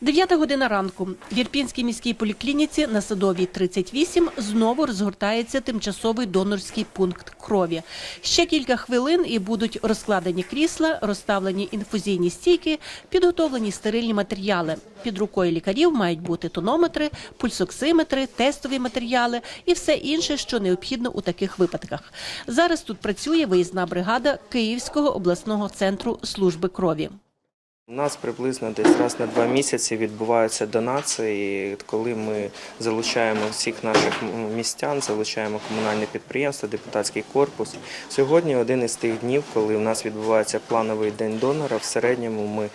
Дев'ята година ранку. В Ірпінській міській поліклініці на Садовій 38 знову розгортається тимчасовий донорський пункт крові. Ще кілька хвилин і будуть розкладені крісла, розставлені інфузійні стійки, підготовлені стерильні матеріали. Під рукою лікарів мають бути тонометри, пульсоксиметри, тестові матеріали і все інше, що необхідно у таких випадках. Зараз тут працює виїзна бригада Київського обласного центру служби крові. У нас приблизно десь раз на два місяці відбуваються донації, коли ми залучаємо всіх наших містян, залучаємо комунальне підприємство, депутатський корпус. Сьогодні один із тих днів, коли у нас відбувається плановий день донора. В середньому ми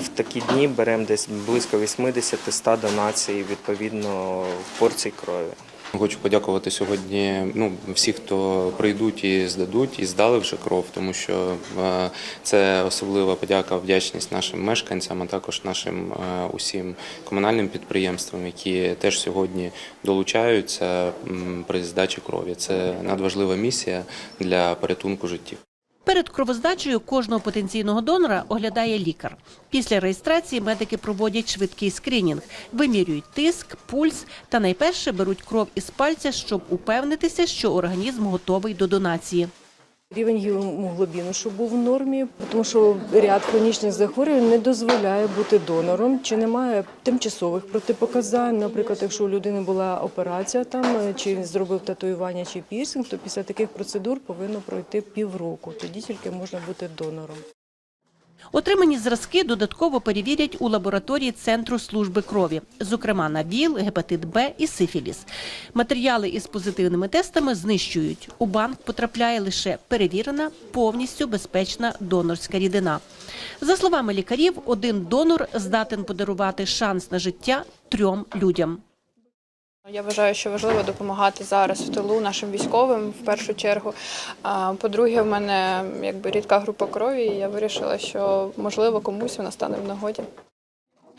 в такі дні беремо десь близько 80-100 донацій відповідно в порцій крові. Хочу подякувати сьогодні ну, всі, хто прийдуть і здадуть, і здали вже кров, тому що е, це особлива подяка, вдячність нашим мешканцям, а також нашим е, усім комунальним підприємствам, які теж сьогодні долучаються при здачі крові. Це надважлива місія для порятунку життів. Перед кровоздачею кожного потенційного донора оглядає лікар. Після реєстрації медики проводять швидкий скринінг, вимірюють тиск, пульс та найперше беруть кров із пальця, щоб упевнитися, що організм готовий до донації. Рівень гемоглобіну, щоб був в нормі, тому що ряд хронічних захворювань не дозволяє бути донором, чи немає тимчасових протипоказань. Наприклад, якщо у людини була операція там, чи зробив татуювання чи пірсинг, то після таких процедур повинно пройти півроку. Тоді тільки можна бути донором. Отримані зразки додатково перевірять у лабораторії Центру служби крові, зокрема на ВІЛ, гепатит Б і сифіліс. Матеріали із позитивними тестами знищують. У банк потрапляє лише перевірена, повністю безпечна донорська рідина. За словами лікарів, один донор здатен подарувати шанс на життя трьом людям. Я вважаю, що важливо допомагати зараз в тилу нашим військовим в першу чергу. А, По-друге, в мене якби рідка група крові, і я вирішила, що можливо комусь вона стане в нагоді.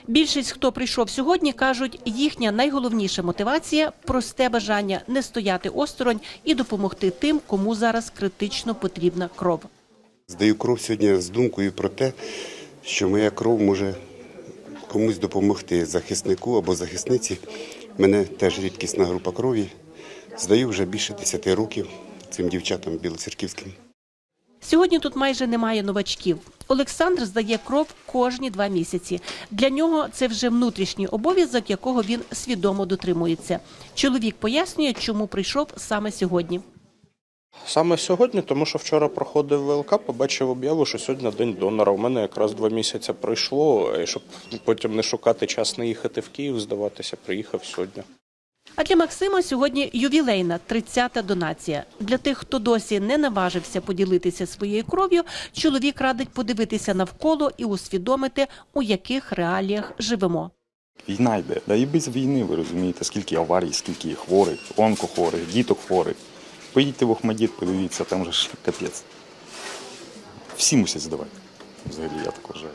Більшість, хто прийшов сьогодні, кажуть, їхня найголовніша мотивація просте бажання не стояти осторонь і допомогти тим, кому зараз критично потрібна кров. Здаю кров сьогодні з думкою про те, що моя кров може комусь допомогти захиснику або захисниці. Мене теж рідкісна група крові. Здаю вже більше 10 років цим дівчатам білоцерківським. Сьогодні тут майже немає новачків. Олександр здає кров кожні два місяці. Для нього це вже внутрішній обов'язок, якого він свідомо дотримується. Чоловік пояснює, чому прийшов саме сьогодні. Саме сьогодні, тому що вчора проходив ВЛК, побачив об'яву, що сьогодні день донора. У мене якраз два місяці пройшло, і щоб потім не шукати час не їхати в Київ, здаватися, приїхав сьогодні. А для Максима сьогодні ювілейна 30-та донація. Для тих, хто досі не наважився поділитися своєю кров'ю, чоловік радить подивитися навколо і усвідомити, у яких реаліях живемо. Війна йде. Да і без війни, ви розумієте, скільки аварій, скільки хворих, онкохворих, діток хворих. Поїдьте в Охмадіт, подивіться, там же ж капець. Всі мусять здавати. Взагалі, я так вважаю.